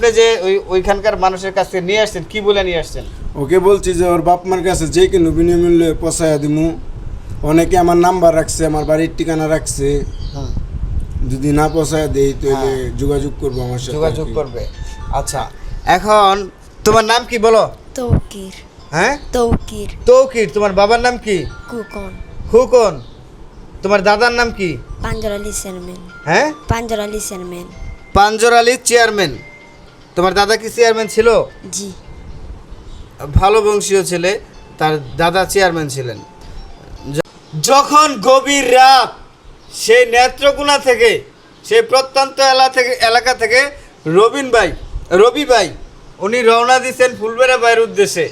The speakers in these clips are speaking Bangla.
আপনি যে ওই ওইখানকার মানুষের কাছ থেকে নিয়ে আসছেন কি বলে নিয়ে আসছেন? ওকে বলছি যে ওর বাপ মার কাছে যে কোনো বিনিমূল্যে পচাইয়া দিমু। অনেকে আমার নাম্বার রাখছে আমার বাড়ির ঠিকানা রাখছে। যদি না পচাইয়া দেই তাহলে যোগাযোগ করব আমার সাথে যোগাযোগ করবে। আচ্ছা এখন তোমার নাম কি বলো? তৌকির। হ্যাঁ? তৌকির। তৌকির তোমার বাবার নাম কি? কুকন হুকন তোমার দাদার নাম কি? পাঞ্জর আলী চেয়ারম্যান। হ্যাঁ? পাঞ্জর আলী চেয়ারম্যান। পাঞ্জর আলী চেয়ারম্যান। তোমার দাদা কি চেয়ারম্যান ছিল? জি। ভালো বংশীয় ছেলে তার দাদা চেয়ারম্যান ছিলেন। যখন গভীর রাত সেই নেত্রকোনা থেকে সেই প্রত্যন্ত এলাকা থেকে এলাকা থেকে রবিন ভাই রবি ভাই উনি রওনা দিয়েছেন ফুলবেড়া ভাইয়ের উদ্দেশ্যে।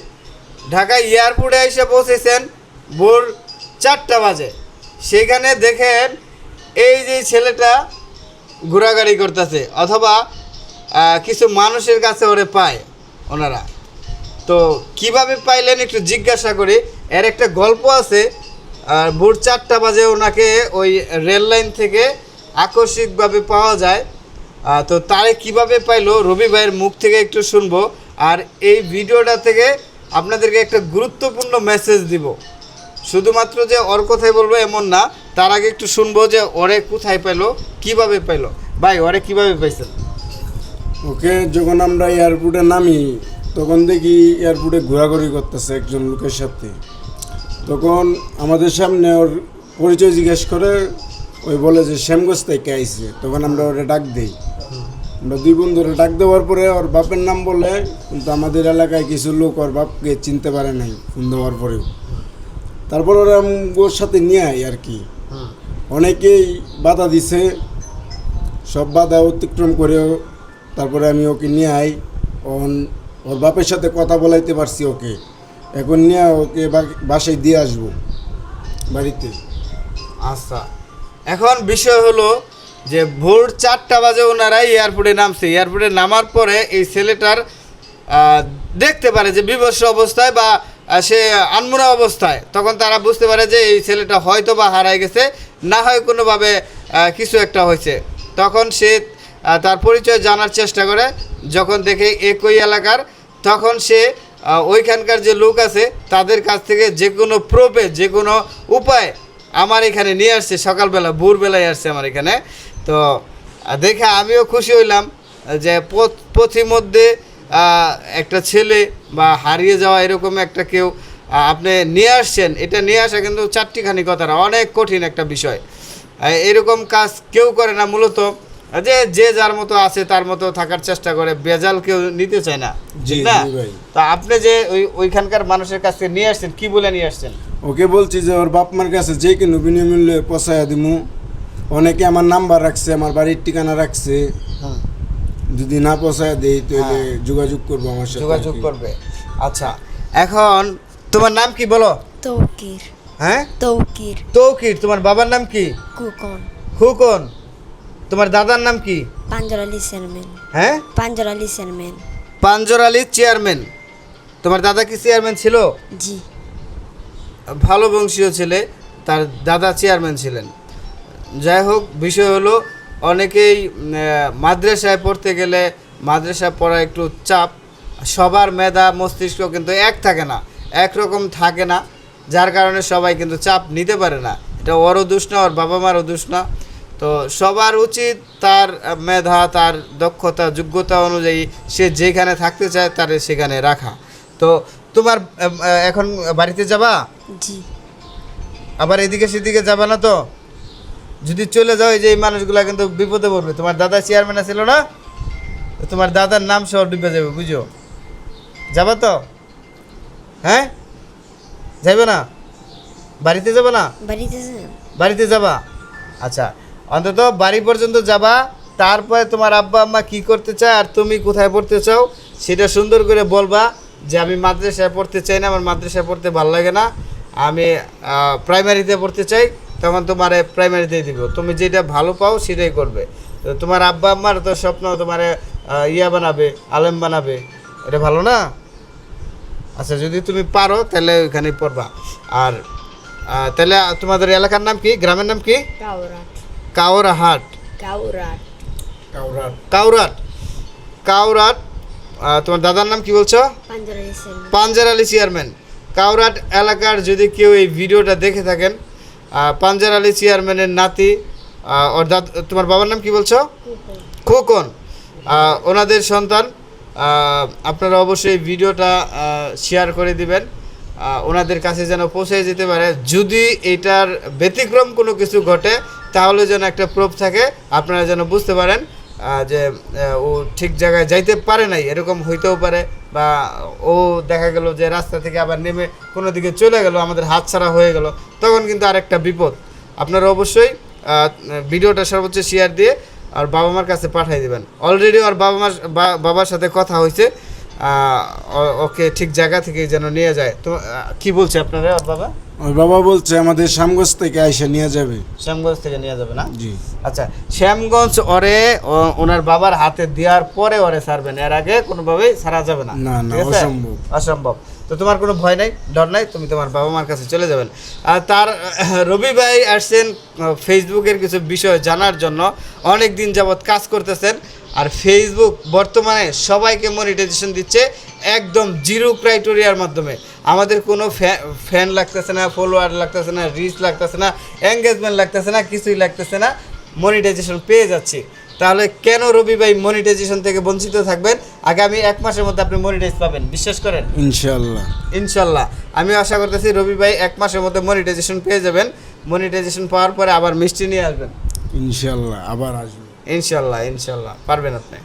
ঢাকা এয়ারপোর্টে এসে পৌঁছেছেন ভোর চারটা বাজে। সেখানে দেখেন এই যে ছেলেটা ঘোরাঘুরি করতেছে অথবা কিছু মানুষের কাছে ওরে পায় ওনারা। তো কীভাবে পাইলেন একটু জিজ্ঞাসা করি। এর একটা গল্প আছে আর ভোর চারটা বাজে ওনাকে ওই রেল লাইন থেকে আকস্মিকভাবে পাওয়া যায়। তো তারে কীভাবে পাইলো রবি ভাইয়ের মুখ থেকে একটু শুনব। আর এই ভিডিওটা থেকে আপনাদেরকে একটা গুরুত্বপূর্ণ মেসেজ দিব। শুধুমাত্র যে ওর কথাই বলব এমন না, তার আগে একটু শুনব যে ওরে কোথায় পাইলো, কীভাবে পাইলো। ভাই, ওরে কীভাবে পাইছেন? ওকে যখন আমরা এয়ারপোর্টে নামি তখন দেখি এয়ারপোর্টে ঘোরাঘুরি করতেছে একজন লোকের সাথে। তখন আমাদের সামনে ওর পরিচয় জিজ্ঞেস করে ওই বলে যে শ্যামগঞ্জ থেকে আইসে তখন আমরা ওরা ডাক দিই। আমরা দুই বন্ধুরা ডাক দেওয়ার পরে ওর বাপের নাম বলে কিন্তু আমাদের এলাকায় কিছু লোক ওর বাপকে চিনতে পারে নাই ফোন দেওয়ার পরেও। তারপর ওরা ওর সাথে নিয়ে আয় আর কি। অনেকেই বাধা দিছে। সব বাধা অতিক্রম করেও তারপরে আমি ওকে নিয়ে আই। ওন ওর বাপের সাথে কথা বলাইতে পারছি ওকে। এখন নিয়ে ওকে বাসায় দিয়ে আসব বাড়িতে। আচ্ছা। এখন বিষয় হলো যে ভোর চারটা বাজে ওনারা এয়ারপোর্টে নামছে। এয়ারপোর্টে নামার পরে এই ছেলেটার দেখতে পারে যে বিভৎস অবস্থায় বা সে আনমনা অবস্থায়। তখন তারা বুঝতে পারে যে এই ছেলেটা হয়তো বা হারায় গেছে, না হয় কোনোভাবে কিছু একটা হয়েছে। তখন সে তার পরিচয় জানার চেষ্টা করে। যখন দেখে একই এলাকার, তখন সে ওইখানকার যে লোক আছে, তাদের কাছ থেকে যে কোনো প্রোপে যে কোনো উপায় আমার এখানে নিয়ে আসছে। সকালবেলা, ভোরবেলায় আসছে আমার এখানে। তো দেখে আমিও খুশি হইলাম যে পথ- পথিমধ্যে একটা ছেলে বা হারিয়ে যাওয়া এরকম একটা কেউ আপনি নিয়ে আসছেন। এটা নিয়ে আসা কিন্তু চারটিখানি কথাটা অনেক কঠিন একটা বিষয়। এরকম কাজ কেউ করে না মূলত। যে যে যার মতো আছে তার মতো থাকার চেষ্টা করে বেজাল কেউ নিতে চায় না জি, ঠিক না? জি আপনি যে ওই ওইখানকার মানুষের কাছ থেকে নিয়ে আসছেন কি বলে নিয়ে আসছেন? ওকে বলছি যে ওর বাপ মার কাছে যে কোনো বিনিমূল্যে পচাইয়া দিমু। অনেকে আমার নাম্বার রাখছে আমার বাড়ির ঠিকানা রাখছে। যদি না পচাইয়া দেই তাহলে যোগাযোগ করব আমার সাথে যোগাযোগ করবে। আচ্ছা এখন তোমার নাম কি বলো? তৌকির। হ্যাঁ? তৌকির। তৌকির তোমার বাবার নাম কি? কুকন খুকন। তোমার দাদার নাম কি? পাঞ্জর আলী চেয়ারম্যান। হ্যাঁ? পাঞ্জর আলী চেয়ারম্যান। পাঞ্জর আলী চেয়ারম্যান। তোমার দাদা কি চেয়ারম্যান ছিল? জি। ভালো বংশীয় ছেলে তার দাদা চেয়ারম্যান ছিলেন। যাই হোক বিষয় হলো অনেকেই মাদ্রাসায় পড়তে গেলে মাদ্রাসায় পড়া একটু চাপ। সবার মেধা মস্তিষ্ক কিন্তু এক থাকে না একরকম থাকে না যার কারণে সবাই কিন্তু চাপ নিতে পারে না। এটা ওরও দোষ না ওর বাবা মারও দোষ না। তো সবার উচিত তার মেধা তার দক্ষতা যোগ্যতা অনুযায়ী সে যেখানে থাকতে চায় তার সেখানে রাখা। তো তোমার এখন বাড়িতে যাবা? আবার এদিকে সেদিকে যাবে না তো? যদি চলে যাও এই যে এই মানুষগুলা কিন্তু বিপদে পড়বে। তোমার দাদা চেয়ারম্যান ছিল না? তোমার দাদার নাম সহ ডুবে যাবে বুঝো? যাবা তো? হ্যাঁ? যাইবে না? বাড়িতে যাবে না? বাড়িতে? বাড়িতে যাবা? আচ্ছা অন্তত বাড়ি পর্যন্ত যাবা, তারপরে তোমার আব্বা আম্মা কি করতে চায় আর তুমি কোথায় পড়তে চাও, সেটা সুন্দর করে বলবা যে আমি মাদ্রাসায় পড়তে চাই না, আমার মাদ্রাসায় পড়তে ভালো লাগে না। আমি প্রাইমারিতে পড়তে চাই, তখন তোমার প্রাইমারিতে দিব। তুমি যেটা ভালো পাও সেটাই করবে। তো তোমার আব্বা আম্মার তো স্বপ্ন তোমার ইয়া বানাবে, আলেম বানাবে। এটা ভালো না? আচ্ছা যদি তুমি পারো তাহলে ওইখানে পড়বা। আর তাহলে তোমাদের এলাকার নাম কি? গ্রামের নাম কি? কাওরাহাট। কাউরাট কাউরাট কাউরাট তোমার দাদার নাম কি বলছো? পাঞ্জার আলী চেয়ারম্যান। কাউরাট এলাকার যদি কেউ এই ভিডিওটা দেখে থাকেন পাঞ্জার আলী চেয়ারম্যানের নাতি ওর দাদ তোমার বাবার নাম কি বলছো? খোকন। ওনাদের সন্তান আপনারা অবশ্যই ভিডিওটা শেয়ার করে দিবেন। ওনাদের কাছে যেন পৌঁছে যেতে পারে। যদি এটার ব্যতিক্রম কোনো কিছু ঘটে তাহলে যেন একটা প্রুফ থাকে, আপনারা যেন বুঝতে পারেন যে ও ঠিক জায়গায় যাইতে পারে নাই, এরকম হইতেও পারে, বা ও দেখা গেল যে রাস্তা থেকে আবার নেমে কোনো দিকে চলে গেল, আমাদের হাত ছাড়া হয়ে গেল, তখন কিন্তু আরেকটা বিপদ। আপনারা অবশ্যই ভিডিওটা সর্বোচ্চ শেয়ার দিয়ে আর বাবা মার কাছে পাঠিয়ে দেবেন। অলরেডি ওর বাবা মার বাবার সাথে কথা হয়েছে ওকে ঠিক জায়গা থেকে যেন নিয়ে যায়। তো কি বলছে আপনারা বাবা? ওই বাবা বলছে আমাদের শ্যামগঞ্জ থেকে আইসা নিয়ে যাবে। শ্যামগঞ্জ থেকে নিয়ে যাবে না? জি। আচ্ছা শ্যামগঞ্জ ওরে ওনার বাবার হাতে দেওয়ার পরে ওরে ছাড়বেন এর আগে কোনোভাবেই ছাড়া যাবে না। না, না, অসম্ভব। অসম্ভব। তো তোমার কোনো ভয় নাই ডর নাই তুমি তোমার বাবা মার কাছে চলে যাবেন। আর তার রবি ভাই আসছেন ফেসবুকের কিছু বিষয় জানার জন্য। অনেক দিন যাবৎ কাজ করতেছেন আর ফেসবুক বর্তমানে সবাইকে মনিটাইজেশন দিচ্ছে একদম জিরো ক্রাইটেরিয়ার মাধ্যমে। আমাদের কোনো ফ্যান লাগতেছে না ফলোয়ার লাগতেছে না রিচ লাগতেছে না এঙ্গেজমেন্ট লাগতেছে না কিছুই লাগতেছে না মনিটাইজেশন পেয়ে যাচ্ছি। তাহলে কেন রবি ভাই মনিটাইজেশন থেকে বঞ্চিত থাকবেন? আগামী এক মাসের মধ্যে আপনি মনিটাইজ পাবেন বিশ্বাস করেন? ইনশাল্লাহ ইনশাল্লাহ আমি আশা করতেছি রবি ভাই এক মাসের মধ্যে মনিটাইজেশন পেয়ে যাবেন। মনিটাইজেশন পাওয়ার পরে আবার মিষ্টি নিয়ে আসবেন। ইনশাল্লাহ আবার আসবেন ইনশাল্লাহ ইনশাল্লাহ পারবেন আপনি।